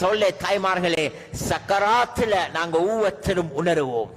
சொல்ல தாய்மார்களே சக்கராத்துல நாங்க ஒவ்வொருத்தரும் உணருவோம்.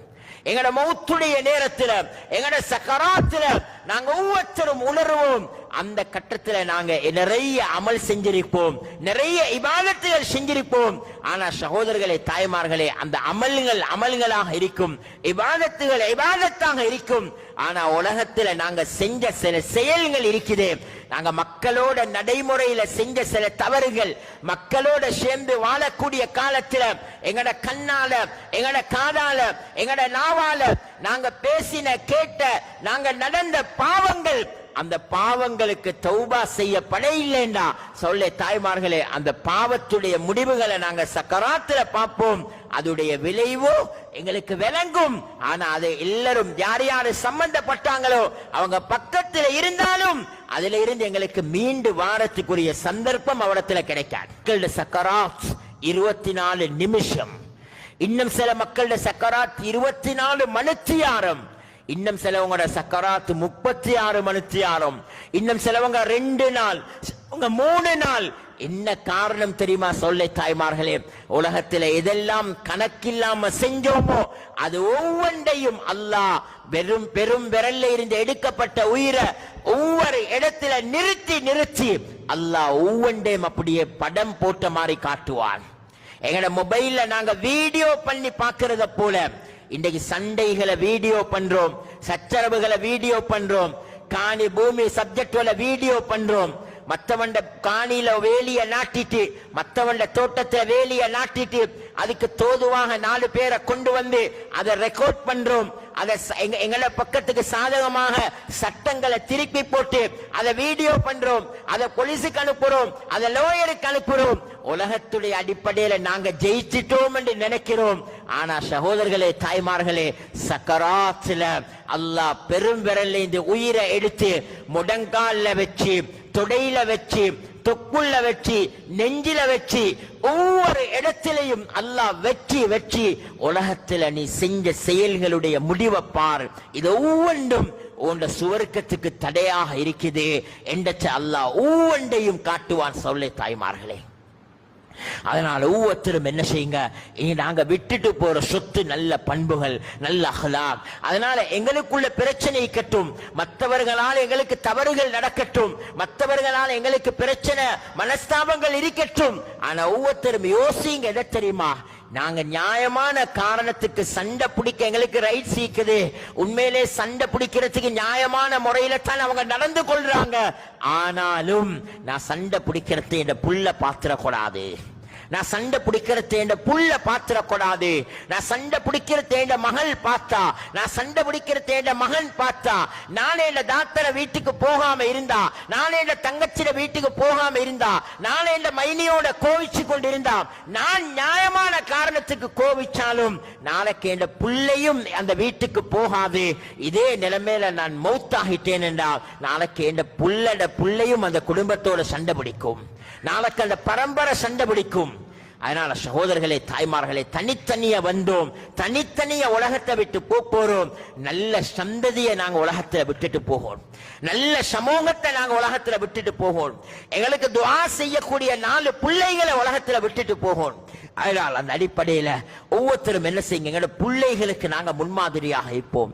எங்கட மௌத்துடைய நேரத்தில் எங்கட சக்கராத்துல நாங்க ஒவ்வொருத்தரும் உணர்வோம். அந்த கட்டத்துல நாங்க நிறைய அமல் செஞ்சிருப்போம். நிறைய இபாதத்துகள் செஞ்சிருப்போம். ஆனா சகோதரர்களே தாய்மார்களே அந்த அமல்கள் அமல்களாக இருக்கும். இபாதத்துகள் இபாதத்தாக இருக்கும். ஆனா உலகத்துல நாங்க செஞ்ச சில செயல்கள் இருக்குது. நாங்க மக்களோட நடைமுறையில செஞ்ச சில தவறுகள் மக்களோட சேர்ந்து வாழக்கூடிய காலத்துல எங்கட கண்ணால எங்கட காதால எங்கட நாவால நாங்க பேசின கேட்ட நாங்க நடந்த பாவங்கள் அந்த பாவங்களுக்கு தௌபா செய்யப்பட இல்லைண்டா சொல்ல தாய்மார்களே அந்த பாவத்துடைய முடிவுகளை நாங்க சக்கராத்துல பார்ப்போம். அதுடைய விளைவோ எங்களுக்கு விளங்கும். ஆனா அதை எல்லாரும் யார் யாரு சம்பந்தப்பட்டாங்களோ அவங்க பக்கத்துல இருந்தாலும் அதுல இருந்து எங்களுக்கு மீண்டு வாரத்துக்குரிய சந்தர்ப்பம் அவடத்துல கிடைக்காது. சக்கராத் இருபத்தி நாலு நிமிஷம். இன்னும் சில மக்களுடைய சக்கராத் இருபத்தி நாலு மணித்தியாரம். இன்னும் சிலவங்களோட சக்கராத்து முப்பத்தி ஆறு மணித்தியாரம் இன்னும் சிலவங்க ரெண்டு நாள் உங்க மூணு நாள். என்ன காரணம் தெரியுமா? சொல்ல தாய்மார்களே உலகத்துல எதெல்லாம் கணக்கில்லாம செஞ்சோமோ அது ஒவ்வொன்றையும் அல்லாஹ் வெறும் பெரும் விரல்ல இருந்து எடுக்கப்பட்ட உயிரை ஒவ்வொரு இடத்துல நிறுத்தி நிறுத்தி அல்லாஹ் ஒவ்வொன்றையும் அப்படியே படம் போட்ட மாதிரி காட்டுவான். எங்கட மொபைல்ல நாங்க வீடியோ பண்ணி பாக்குறத போல இன்றைக்கு சண்டைகளை வீடியோ பண்றோம் சச்சரவுகளை வீடியோ பண்றோம் காணி பூமி சப்ஜெக்ட்ல வீடியோ பண்றோம். மத்தவண்ட காணியில வேலிய நாட்டிட்டு மத்தவண்ட தோட்டத்துல வேலிய நாட்டிட்டு அதுக்கு தோதுவாக நாலு பேரை கொண்டு வந்து அதை ரெக்கார்ட் பண்றோம். அதை ச- பக்கத்துக்கு சாதகமாக சட்டங்களை திருப்பி போட்டு அதை வீடியோ பண்றோம். அதை போலீஸுக்கு அனுப்புறோம். அதை லோயருக்கு அனுப்புறோம். உலகத்துடைய அடிப்படையில நாங்க ஜெயிச்சிட்டோம் என்று நினைக்கிறோம். ஆனா சகோதரர்களே தாய்மார்களே சக்கராத்துல அல்லாஹ் பெரும் விரல்ல இந்த உயிரை எடுத்து முடங்கால்ல வச்சு தொடையில வச்சு தொக்குள்ள வச்சு நெஞ்சில வச்சு ஒவ்வொரு இடத்திலையும் அல்லாஹ் வெற்றி வெற்றி. உலகத்துல நீ செஞ்ச செயல்களுடைய முடிவை பார். இது ஒவ்வொன்றும் உண்ட சுவர்க்கத்துக்கு தடையாக இருக்குது. என்றச்ச அல்லாஹ் ஒவ்வொன்றையும் காட்டுவான் சொல்லே தாய்மார்களே. அதனால ஒவ்வொருத்தரும் என்ன செய்யுங்க? இனி நாங்க விட்டுட்டு போற சொத்து நல்ல பண்புகள் நல்ல அகலாக். அதனால எங்களுக்குள்ள பிரச்சனை இருக்கட்டும். மற்றவர்களால் எங்களுக்கு தவறுகள் நடக்கட்டும். மற்றவர்களால் எங்களுக்கு பிரச்சனை மனஸ்தாபங்கள் இருக்கட்டும். ஆனா ஒவ்வொருத்தரும் யோசிங்க எதை தெரியுமா? நாங்க நியாயமான காரணத்துக்கு சண்டை பிடிக்க எங்களுக்கு ரைட் சீக்குது உண்மையிலே சண்டை பிடிக்கிறதுக்கு நியாயமான முறையில தான் அவங்க நடந்து கொள்றாங்க. ஆனாலும் நான் சண்டை பிடிக்கிறது என் புள்ள பாத்திரக்கூடாது நான் சண்டை பிடிக்கிறது தேண்ட புள்ள பாத்திரக்கூடாது நான் சண்டை பிடிக்கிற தேண்ட மகள் பார்த்தா நான் சண்டை பிடிக்கிற தேண்ட மகன் பார்த்தா நானே இந்த தாத்தர வீட்டுக்கு போகாம இருந்தா நானே இந்த தங்கச்சிட வீட்டுக்கு போகாம இருந்தா நானே இந்த மைனியோட கோவிச்சு கொண்டிருந்தா நான் நியாயமான காரணத்துக்கு கோவிச்சாலும் நாளைக்கு இந்த பிள்ளையும் அந்த வீட்டுக்கு போகாது. இதே நிலைமையில நான் மௌத்தாகிட்டேன் என்றால் நாளைக்கு இந்த புள்ளட புள்ளையும் அந்த குடும்பத்தோட சண்டை பிடிக்கும். நாளைக்கு அந்த பரம்பரை சண்டை பிடிக்கும். அதனால சகோதரர்களே தாய்மார்களே தனித்தனியா வந்தோம். தனித்தனிய உலகத்தை விட்டு போறோம். நல்ல சந்ததியை நாங்க உலகத்துல விட்டுட்டு போகும் நல்ல சமூகத்தை நாங்க உலகத்துல விட்டுட்டு போகும் எங்களுக்கு துவா செய்யக்கூடிய நாலு பிள்ளைகளை உலகத்துல விட்டுட்டு போகும் அதனால் அந்த அடிப்படையில ஒவ்வொருத்தரும் என்ன செய்யுங்க? எங்களோட பிள்ளைகளுக்கு நாங்க முன்மாதிரியாக இருப்போம்.